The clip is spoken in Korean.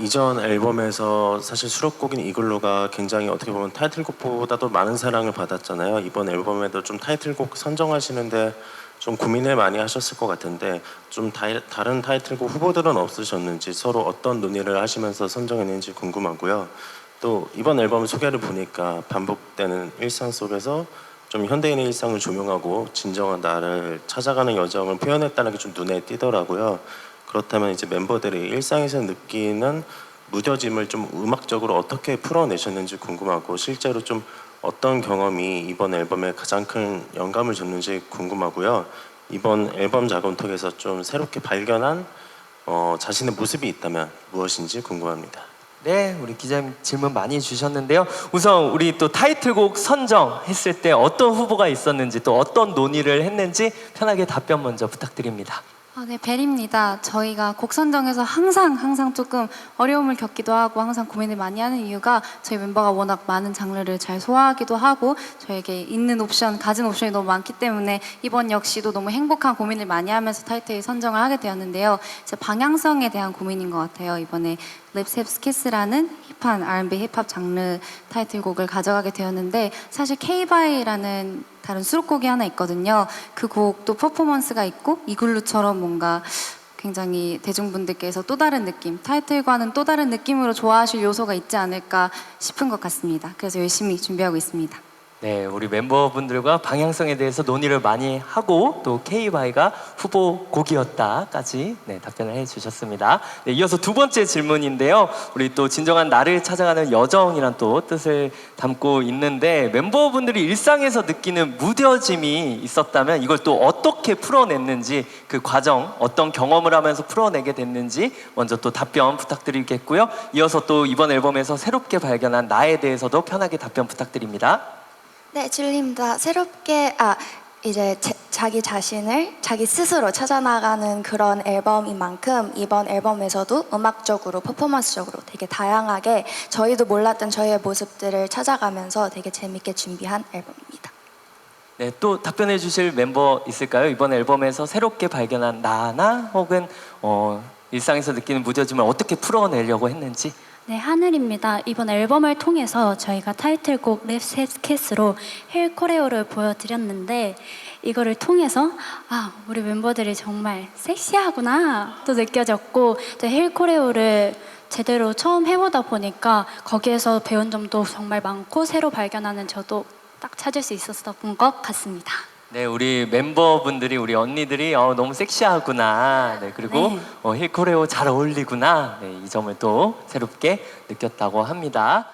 이전 앨범에서 사실 수록곡인 이글루가 굉장히 어떻게 보면 타이틀곡보다도 많은 사랑을 받았잖아요. 이번 앨범에도 좀 타이틀곡 선정하시는데 좀 고민을 많이 하셨을 것 같은데 좀 다, 다른 타이틀곡 후보들은 없으셨는지 서로 어떤 논의를 하시면서 선정했는지 궁금하고요. 또 이번 앨범 소개를 보니까 반복되는 일상 속에서 좀 현대인의 일상을 조명하고 진정한 나를 찾아가는 여정을 표현했다는 게 좀 눈에 띄더라고요. 그렇다면 이제 멤버들이 일상에서 느끼는 무뎌짐을 좀 음악적으로 어떻게 풀어내셨는지 궁금하고 실제로 좀 어떤 경험이 이번 앨범에 가장 큰 영감을 줬는지 궁금하고요. 이번 앨범 작업 통해서 좀 새롭게 발견한 어, 자신의 모습이 있다면 무엇인지 궁금합니다. 네, 우리 기자님 질문 많이 주셨는데요. 우선 우리 또 타이틀곡 선정했을 때 어떤 후보가 있었는지 또 어떤 논의를 했는지 편하게 답변 먼저 부탁드립니다. 아, 네, 벨입니다. 저희가 곡 선정에서 항상 항상 조금 어려움을 겪기도 하고 항상 고민을 많이 하는 이유가 저희 멤버가 워낙 많은 장르를 잘 소화하기도 하고 저에게 있는 옵션, 가진 옵션이 너무 많기 때문에 이번 역시도 너무 행복한 고민을 많이 하면서 타이틀 선정을 하게 되었는데요. 이제 방향성에 대한 고민인 것 같아요. 이번에 랩셉스 키스라는 힙한 R&B 힙합 장르 타이틀곡을 가져가게 되었는데 사실 K-바이라는 다른 수록곡이 하나 있거든요. 그 곡도 퍼포먼스가 있고 이글루처럼 뭔가 굉장히 대중분들께서 또 다른 느낌, 타이틀과는 또 다른 느낌으로 좋아하실 요소가 있지 않을까 싶은 것 같습니다. 그래서 열심히 준비하고 있습니다. 네, 우리 멤버분들과 방향성에 대해서 논의를 많이 하고 또 K-바이가 후보 곡이었다까지 네, 답변을 해주셨습니다. 네, 이어서 두 번째 질문인데요. 우리 또 진정한 나를 찾아가는 여정이란 또 뜻을 담고 있는데 멤버분들이 일상에서 느끼는 무뎌짐이 있었다면 이걸 또 어떻게 풀어냈는지 그 과정 어떤 경험을 하면서 풀어내게 됐는지 먼저 또 답변 부탁드리겠고요. 이어서 또 이번 앨범에서 새롭게 발견한 나에 대해서도 편하게 답변 부탁드립니다. 네, 줄립니다. 새롭게 아 이제 제- 자기 자신을 자기 스스로 찾아나가는 그런 앨범인 만큼 이번 앨범에서도 음악적으로 퍼포먼스적으로 되게 다양하게 저희도 몰랐던 저희의 모습들을 찾아가면서 되게 재밌게 준비한 앨범입니다. 네, 또 답변해 주실 멤버 있을까요? 이번 앨범에서 새롭게 발견한 나나 혹은 어, 일상에서 느끼는 무뎌짐을 어떻게 풀어내려고 했는지 네, 하늘입니다. 이번 앨범을 통해서 저희가 타이틀곡 랩셋 키스로 힐 코레오를 보여드렸는데 이거를 통해서 아 우리 멤버들이 정말 섹시하구나 또 느껴졌고 또힐 코레오를 제대로 처음 해보다 보니까 거기에서 배운 점도 정말 많고 새로 발견하는 저도 딱 찾을 수 있었던 것 같습니다. 네, 우리 멤버분들이 우리 언니들이 어, 너무 섹시하구나. 네, 그리고 네. 어, 힐 코레오 잘 어울리구나. 네, 이 점을 또 새롭게 느꼈다고 합니다.